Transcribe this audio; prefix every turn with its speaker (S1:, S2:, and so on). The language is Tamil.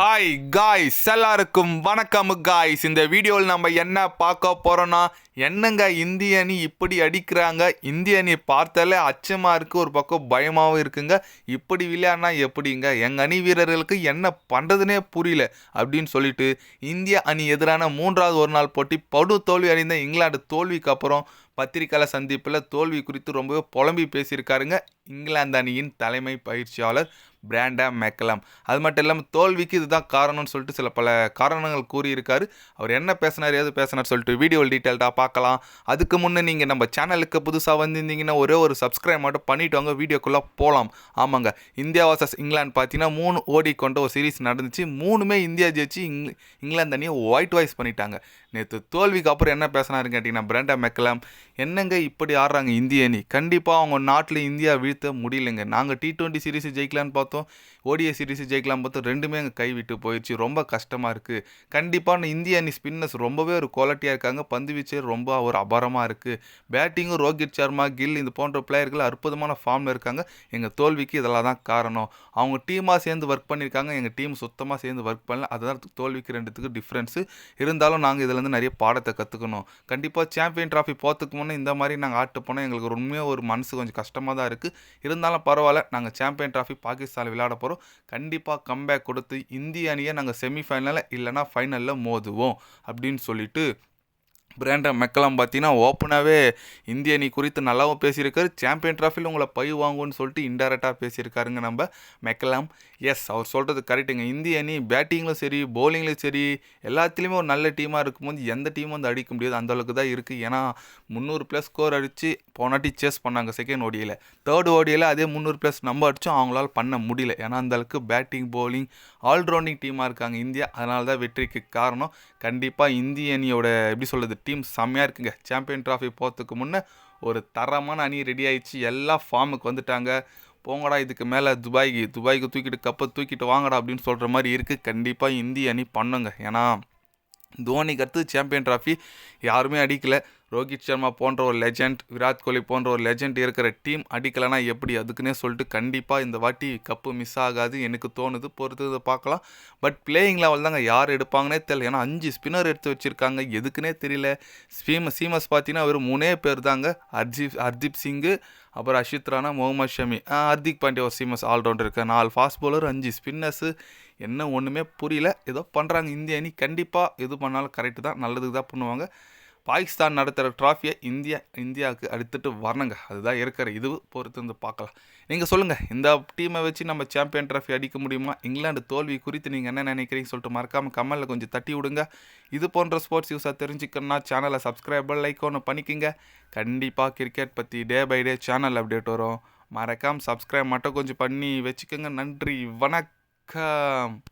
S1: ஹாய் காய்ஸ் எல்லாருக்கும் வணக்கம் காய்ஸ் இந்த வீடியோவில் நம்ம என்ன பார்க்க போகிறோன்னா என்னங்க இந்திய அணி இப்படி அடிக்கிறாங்க? இந்திய அணி பார்த்தாலே அச்சமாக இருக்குது ஒரு பக்கம் பயமாகவும் இருக்குங்க. இப்படி விளையாடினா எப்படிங்க? எங்கள் அணி வீரர்களுக்கு என்ன பண்ணுறதுனே புரியல அப்படின்னு சொல்லிட்டு இந்திய அணி எதிரான மூன்றாவது ஒரு நாள் போட்டி படு தோல்வி அடைந்த இங்கிலாந்து தோல்விக்கு அப்புறம் பத்திரிகையாளர் சந்திப்பில் தோல்வி குறித்து ரொம்பவே புலம்பி பேசியிருக்காருங்க. இங்கிலாந்து அணியின் தலைமை பயிற்சியாளர் பிராண்டாக மேக்கலாம். அது மட்டும் இல்லாமல் தோல்விக்கு இதுதான் காரணம்னு சொல்லிட்டு சில பல காரணங்கள் கூறியிருக்காரு. அவர் என்ன பேசினார் ஏது பேசினார் சொல்லிட்டு வீடியோ டீட்டெயில்டாக பார்க்கலாம். அதுக்கு முன்னே நீங்கள் நம்ம சேனலுக்கு புதுசாக வந்திருந்தீங்கன்னா ஒரே ஒரு சப்ஸ்கிரைப் மட்டும் பண்ணிவிட்டு வாங்க வீடியோக்குள்ளே போகலாம் ஆமாங்க. இந்தியா வர்சஸ் இங்கிலாந்து பார்த்தீங்கன்னா மூணு ஓடி கொண்ட ஒரு சீரிஸ் நடந்துச்சு. மூணுமே இந்தியா ஜெயிச்சு இங் இங்கிலாந்து அணியை ஒயிட் வாய்ஸ் பண்ணிட்டாங்க. நேற்று தோல்விக்கு அப்புறம் என்ன பேசினாருன்னு கேட்டிங்கன்னா பிராண்டா மெக்கலாம். என்னங்க இப்படி ஆடுறாங்க இந்திய அணி? கண்டிப்பாக அவங்க நாட்டில் இந்தியா வீழ்த்த முடியலைங்க. நாங்கள் டி ட்வெண்ட்டி சீரீஸ் ஜெயிக்கலான்னு பார்த்தோம். ஓடிஐ சீரிஸ் ஜெயிக்கலாம் பார்த்தோம். ரெண்டுமே அங்கே கைவிட்டு போயிடுச்சு. ரொம்ப கஷ்டமாக இருக்குது கண்டிப்பாக இந்திய அணி ஸ்பின்னர்ஸ் ரொம்பவே ஒரு குவாலிட்டியாக இருக்காங்க. பந்து வீச்சு ரொம்ப ஒரு அபாரமாக இருக்குது பேட்டிங்கும் ரோஹித் சர்மா கில் இந்த போன்ற பிளேயர்கள் அற்புதமான ஃபார்மில் இருக்காங்க. எங்கள் தோல்விக்கு இதெல்லாம் தான் காரணம். அவங்க டீமாக சேர்ந்து ஒர்க் பண்ணியிருக்காங்க. எங்கள் டீம் சுத்தமாக சேர்ந்து ஒர்க் பண்ணல. அதுதான் தோல்விக்கு ரெண்டுத்துக்கு டிஃப்ரென்ஸு இருந்தாலும் நாங்கள் இதுலேருந்து நிறைய பாடத்தை கற்றுக்கணும் கண்டிப்பாக சாம்பியன் ட்ராஃபி போகிறதுக்கு முன்னே இந்த மாதிரி நாங்கள் ஆட்டு போனால் எங்களுக்கு உண்மையாக ஒரு மனசு கொஞ்சம் கஷ்டமாக தான் இருக்குது இருந்தாலும் பரவாயில்ல. நாங்கள் சாம்பியன் ட்ராஃபி பாகிஸ்தான் பாகிஸ்தானில் விளையாட போகிறோம் கண்டிப்பாக கம்பேக் கொடுத்து இந்திய அணியை நாங்கள் செமிஃபைனலில் இல்லைனா ஃபைனலில் மோதுவோம் அப்படின்னு சொல்லிட்டு பிராண்டம் மெக்கலாம் பார்த்தீங்கன்னா ஓப்பனாகவே இந்திய அணி குறித்து நல்லாவும் பேசியிருக்காரு. சாம்பியன் ட்ராஃபியில் உங்களை பை வாங்குவோன்னு சொல்லிட்டு இன்டெரக்டாக பேசியிருக்காருங்க நம்ம மெக்கலாம். எஸ் அவர் சொல்கிறது கரெக்டுங்க இந்திய அணி பேட்டிங்லையும் சரி பவுலிங்லையும் சரி எல்லாத்துலேயுமே ஒரு நல்ல டீமாக இருக்கும்போது எந்த டீமும் வந்து அடிக்க முடியாது. அந்த அளவுக்கு தான் இருக்குது ஏன்னா முந்நூறு ப்ளஸ் ஸ்கோர் அடித்து போனாட்டி சேஸ் பண்ணாங்க செகண்ட் ஓடியில். தேர்ட் ஓடியில் அதே முந்நூறு ப்ளஸ் நம்ம அடித்தோம் அவங்களால பண்ண முடியல. ஏன்னா அந்த அளவுக்கு பேட்டிங் பவுலிங் ஆல்ரவுண்டிங் டீமாக இருக்காங்க இந்தியா. அதனால தான் வெற்றிக்கு காரணம். கண்டிப்பாக இந்திய அணியோட எப்படி சொல்கிறது டீம் செம்மையாக இருக்குங்க. சாம்பியன் ட்ராஃபி போகிறதுக்கு முன்னே ஒரு தரமான அணி ரெடி ஆயிடுச்சு. எல்லா ஃபார்முக்கு வந்துட்டாங்க. போங்கடா இதுக்கு மேலே துபாய்க்கு துபாய்க்கு தூக்கிட்டு கப்பை தூக்கிட்டு வாங்கடா அப்படின்னு சொல்கிற மாதிரி இருக்குது கண்டிப்பாக இந்திய அணி பண்ணுங்க. ஏன்னா தோனிக்கு அடுத்து சாம்பியன் ட்ராஃபி யாருமே அடிக்கலை. ரோஹித் சர்மா போன்ற ஒரு லெஜண்ட் விராட் கோலி போன்ற ஒரு லெஜண்ட் இருக்கிற டீம் அடிக்கலைன்னா எப்படி? அதுக்குன்னே சொல்லிட்டு கண்டிப்பாக இந்த வாட்டி கப்பு மிஸ் ஆகாது எனக்கு தோணுது. பொறுத்து பார்க்கலாம். பட் பிளேயிங் லெவல் தாங்க யார் எடுப்பாங்கன்னே தெரியல. ஏன்னா அஞ்சு ஸ்பின்னர் எடுத்து வச்சுருக்காங்க. எதுக்குன்னே தெரியல. ஸ்பீம சீமஸ் பார்த்தீங்கன்னா வெறும் மூணே பேர் தாங்க. ஹர்ஜீப் ஹர்தீப் சிங்கு அப்புறம் அஷித் ராணா முகமது ஷமி ஹர்திக் பாண்டியா ஒரு சீமஸ் ஆல்ரவுண்டர் இருக்கு நாலு ஃபாஸ்ட் பவுலர் அஞ்சு ஸ்பின்னர்ஸு என்ன ஒன்றுமே புரியல. ஏதோ பண்ணுறாங்க இந்திய. அணி கண்டிப்பாக எது பண்ணாலும் கரெக்டு தான். நல்லதுக்கு தான் பண்ணுவாங்க. பாகிஸ்தான் நடத்துகிற ட்ராஃபியை இந்தியா இந்தியாவுக்கு அடுத்துட்டு வரணுங்க. அதுதான் இருக்கிற இது பொறுத்து வந்து பார்க்கலாம். நீங்கள் சொல்லுங்கள் இந்த டீமை வச்சு நம்ம சாம்பியன் ட்ராஃபி அடிக்க முடியுமா? இங்கிலாந்து தோல்வி குறித்து நீங்கள் என்ன நினைக்கிறீங்க சொல்லிட்டு மறக்காமல் கமலில் கொஞ்சம் தட்டி விடுங்க. இது போன்ற ஸ்போர்ட்ஸ் யூஸாக தெரிஞ்சுக்கணும்னா சேனலை சப்ஸ்கிரைபர் லைக் ஒன்று பண்ணிக்கிங்க. கண்டிப்பாக கிரிக்கெட் பற்றி day by day channel update வரும். மறக்காமல் சப்ஸ்கிரைப் மட்டும் கொஞ்சம் பண்ணி வச்சுக்கோங்க. நன்றி. வணக்கம். come.